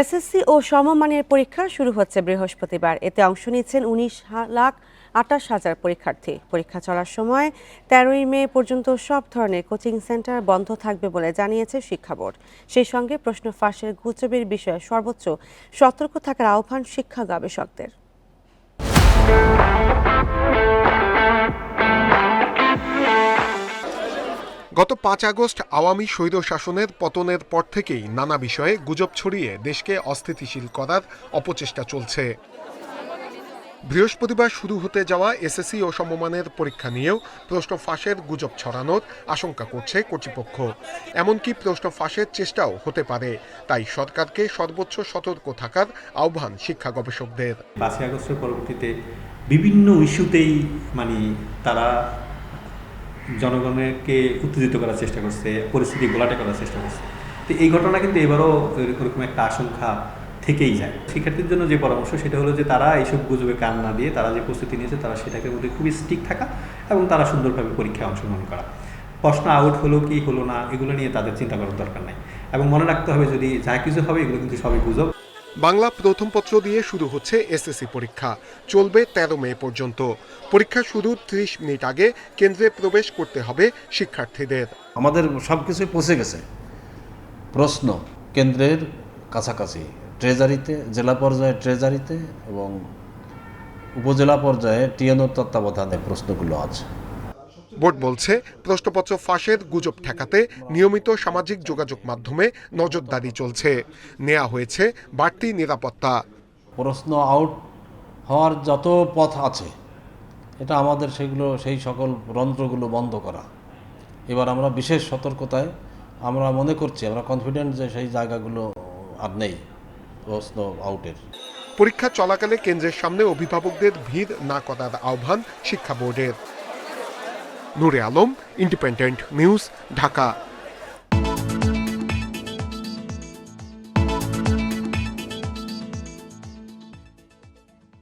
SSC ও সমমানের পরীক্ষা শুরু হচ্ছে বৃহস্পতিবার। এতে অংশ নিচ্ছেন উনিশ লাখ আটাশ হাজার পরীক্ষার্থী। পরীক্ষা চলার সময় তেরোই মে পর্যন্ত সব ধরনের কোচিং সেন্টার বন্ধ থাকবে বলে জানিয়েছে শিক্ষা বোর্ড। সেই সঙ্গে প্রশ্ন ফাঁসের গুজবের বিষয়ে সর্বোচ্চ সতর্ক থাকার আহ্বান শিক্ষা গবেষকদের। গত পাঁচ আগস্ট আওয়ামী স্বৈর শাসনের পতনের পর থেকেই নানা বিষয়ে গুজব ছড়িয়ে দেশকে অস্থিতিশীল করার অপচেষ্টা চলছে। বৃহস্পতিবার শুরু হতে যাওয়া এসএসসি ও সমমানের পরীক্ষা নিয়েও প্রশ্ন ফাঁসের গুজব ছড়ানোর আশঙ্কা করছে কর্তৃপক্ষ। এমনকি প্রশ্ন ফাঁসের চেষ্টাও হতে পারে। তাই সরকারকে সর্বোচ্চ সতর্ক থাকার আহ্বান শিক্ষা গবেষকদের। পাঁচই আগস্টের পরবর্তীতে বিভিন্ন ইস্যুতেই মানে তারা জনগণকে উত্তেজিত করার চেষ্টা করছে, পরিস্থিতি গোলাটে করার চেষ্টা করছে। তো এই ঘটনা কিন্তু এবারও এরকম একটা আশঙ্কা থেকেই যায়। শিক্ষার্থীর জন্য যে পরামর্শ, সেটা হলো যে তারা এইসব গুজবে কান না দিয়ে তারা যে প্রস্তুতি নিয়েছে, তারা সেটাকে মধ্যে খুবই স্টিক থাকা এবং তারা সুন্দরভাবে পরীক্ষায় অংশগ্রহণ করা। প্রশ্ন আউট হলো কি হলো না, এগুলো নিয়ে তাদের চিন্তা করার দরকার নাই। এবং মনে রাখতে হবে যদি যা কিছু হবে, এগুলো কিন্তু সবই গুজব। বাংলা প্রথম পত্র দিয়ে শুরু হচ্ছে এসএসসি পরীক্ষা। চলবে তেরো মে পর্যন্ত। পরীক্ষা শুরুর ত্রিশ মিনিট আগে। কেন্দ্রে প্রবেশ করতে হবে শিক্ষার্থীদের। আমাদের সব কিছুই পৌঁছে গেছে। প্রশ্ন কেন্দ্রের কাছাকাছি। ট্রেজারিতে, জেলা পর্যায়ে ট্রেজারিতে এবং উপজেলা পর্যায়ে টিএনওর তত্ত্বাবধানে প্রশ্নগুলো আছে বোর্ড বলছে প্রশ্নপত্র ফাঁসের গুজব ঠেকাতে নিয়মিত সামাজিক যোগাযোগ মাধ্যমে নজরদারি চলছে। নেওয়া হয়েছে বাড়তি নিরাপত্তা। প্রশ্ন আউট হওয়ার যত পথ আছে এটা আমাদের সেগুলো সেই সকল যন্ত্রগুলো বন্ধ করা। এবার আমরা বিশেষ সতর্কতায় আমরা মনে করছি আমরা কনফিডেন্ট যে সেই জায়গাগুলো আর নেই প্রশ্ন আউটের। পরীক্ষা চলাকালে কেন্দ্রের সামনে অভিভাবকদের ভিড় না করার আহ্বান শিক্ষা বোর্ডের। Noore Alam independent news Dhaka